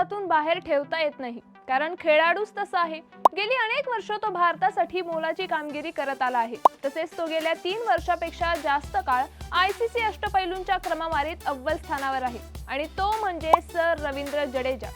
संघातून बाहेर ठेवता येत नाही. कारण खेळाडूच तसा आहे. गेली अनेक वर्ष तो भारतासाठी मोलाची कामगिरी करत आला आहे. तसेच तो गेल्या तीन वर्षापेक्षा जास्त काळ आय सी सी अष्टपैलूंच्या क्रमवारीत अव्वल स्थानावर आहे. आणि तो म्हणजे सर रवींद्र जडेजा.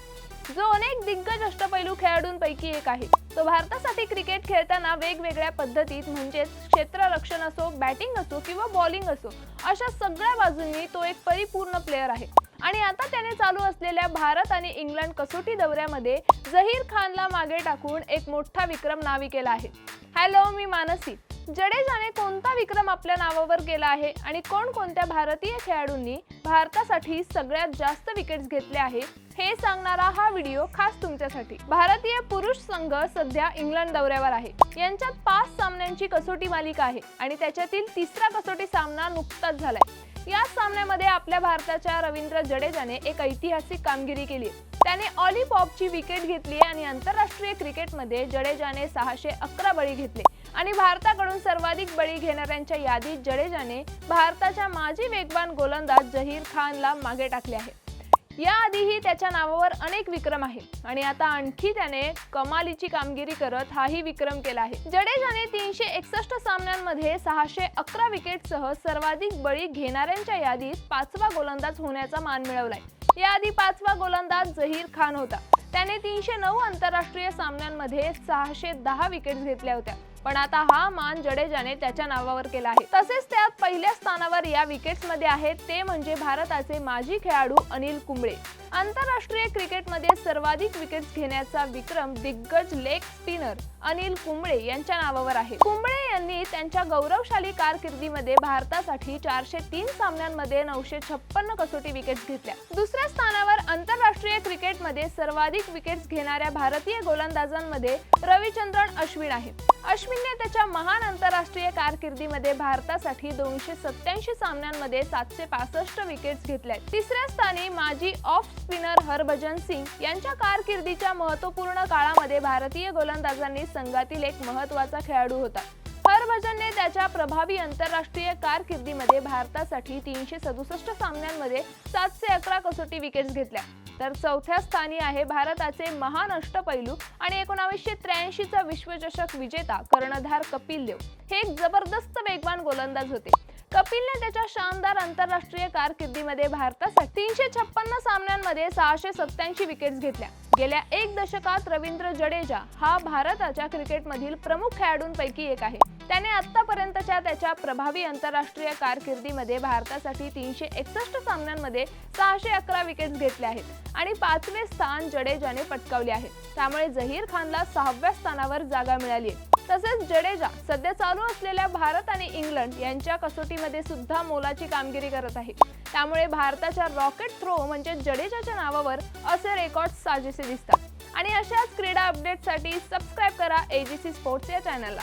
जो अनेक दिग्गज अष्टपैलू खेळाडूंपैकी एक आहे. तो भारतासाठी क्रिकेट खेळताना वेगवेगळ्या पद्धतीत म्हणजेच क्षेत्ररक्षण असो बॅटिंग असो किंवा बॉलिंग असो अशा सगळ्या बाजूंनी तो एक परिपूर्ण प्लेअर आहे. आणि आता त्याने चालू असलेल्या भारत आणि इंग्लंड कसोटी दौऱ्यामध्ये जहीर खानला मागे टाकून एक मोठा विक्रम नावी केला आहे. हॅलो मी मानसी. जडेजाने कोणता विक्रम आपल्या नावावर केला आहे आणि कोणकोणत्या भारतीय खेळाडूंनी भारतासाठी सगळ्यात जास्त विकेट्स घेतले आहे हे सांगणारा हा व्हिडिओ खास तुमच्यासाठी. भारतीय पुरुष संघ सध्या इंग्लंड दौऱ्यावर आहे. यांच्यात पाच सामन्यांची कसोटी मालिका आहे आणि त्याच्यातील तिसरा कसोटी सामना नुकताच झालाय. या सामन्यामध्ये आपल्या भारताच्या रवींद्र जडेजाने एक ऐतिहासिक कामगिरी केली. त्याने ऑलिपॉपची विकेट घेतली आणि आंतरराष्ट्रीय क्रिकेटमध्ये जडेजाने सहाशे अकरा बळी घेतले. आणि भारताकडून सर्वाधिक बळी घेणाऱ्यांच्या यादीत जडेजाने भारताच्या माजी वेगवान गोलंदाज जहीर खानला मागे टाकले आहे. याआधीही त्याच्या नावावर अनेक विक्रम आहेत. आणि आता आणखी त्याने कमालीची कामगिरी करत हाही विक्रम केला आहे. जडेजाने तीनशे एकसष्ट सामन्यांमध्ये सहाशे अकरा विकेटसह सर्वाधिक बळी घेणाऱ्यांच्या यादीत पाचवा गोलंदाज होण्याचा मान मिळवलाय. याआधी पाचवा गोलंदाज जहीर खान होता. त्याने तीनशे नऊ आंतरराष्ट्रीय सामन्यांमध्ये सहाशे दहा विकेट्स घेतल्या होत्या. पण आता हा मान जडेजाने त्याच्या नावावर केला आहे. तसेच त्यात पहिल्या स्थानावर या विकेट्समध्ये आहेत ते म्हणजे भारताचे माजी खेळाडू अनिल कुंबळे. आंतरराष्ट्रीय क्रिकेटमध्ये सर्वाधिक विकेट्स घेण्याचा विक्रम दिग्गज लेग स्पिनर अनिल कुंबळे यांच्या नावावर आहे. कुंबळे यांनी त्यांच्या गौरवशाली कारकिर्दीमध्ये भारतासाठी चारशे तीन सामन्यांमध्ये नऊशे छप्पन्न कसोटी विकेट्स घेतल्या. दुसऱ्या स्थानावर आंतरराष्ट्रीय क्रिकेटमध्ये सर्वाधिक विकेट्स घेणाऱ्या भारतीय गोलंदाजांमध्ये रविचंद्रन अश्विन आहे अश्विनने त्याच्या महान आंतरराष्ट्रीय कारकिर्दीमध्ये भारतासाठी दोनशे सत्याऐंशी सामन्यांमध्ये सातशे पासष्ट विकेट्स घेतल्या तिसऱ्या स्थानी माजी ऑफ स्पिनर हरभजन सिंग यांच्या कारकिर्दीच्या महत्त्वपूर्ण काळामध्ये भारतीय गोलंदाजांनी संघातील एक महत्त्वाचा खेळाडू होता. हरभजनने त्याच्या प्रभावी आंतरराष्ट्रीय कारकिर्दीमध्ये भारतासाठी तीनशे सदुसष्ट सामन्यांमध्ये सातशे अकरा कसोटी विकेट्स घेतल्या. तर चौथ्या स्थानी आहे भारताचे महान अष्टपैलू आणि एकोणावीसशे त्र्याऐंशीचा विश्वचषक विजेता कर्णधार कपिल देव. हे एक जबरदस्त वेगवान गोलंदाज होते. कपिलने त्याच्या शानदार आंतरराष्ट्रीय कारकिर्दीमध्ये भारतासाठी तीनशे छप्पन्न सामन्यांमध्ये सहाशे सत्याऐंशी विकेट्स घेतल्या. गेल्या एक दशकात रवींद्र जडेजा हा भारताच्या क्रिकेटमधील प्रमुख खेळाडूंपैकी एक आहे. त्याने आतापर्यंतच्या त्याच्या प्रभावी आंतरराष्ट्रीय कारकिर्दीमध्ये भारतासाठी तीनशे एकसष्ट सामन्यांमध्ये सहाशे अकरा विकेट्स घेतल्या आहेत आणि पाचवे स्थान जडेजाने पटकावले आहे. त्यामुळे जहीर खानला सहाव्या स्थानावर जागा मिळाली आहे. तसेच जडेजा सध्या चालू असलेल्या भारत आणि इंग्लंड यांच्या कसोटीमध्ये सुद्धा मोलाची कामगिरी करत आहे त्यामुळे भारताच्या रॉकेट थ्रो म्हणजे जडेजाच्या नावावर असे रेकॉर्ड साजेसे दिसतात. आणि अशाच क्रीडा अपडेटसाठी सबस्क्राईब करा एजीसी स्पोर्ट्स या चॅनलला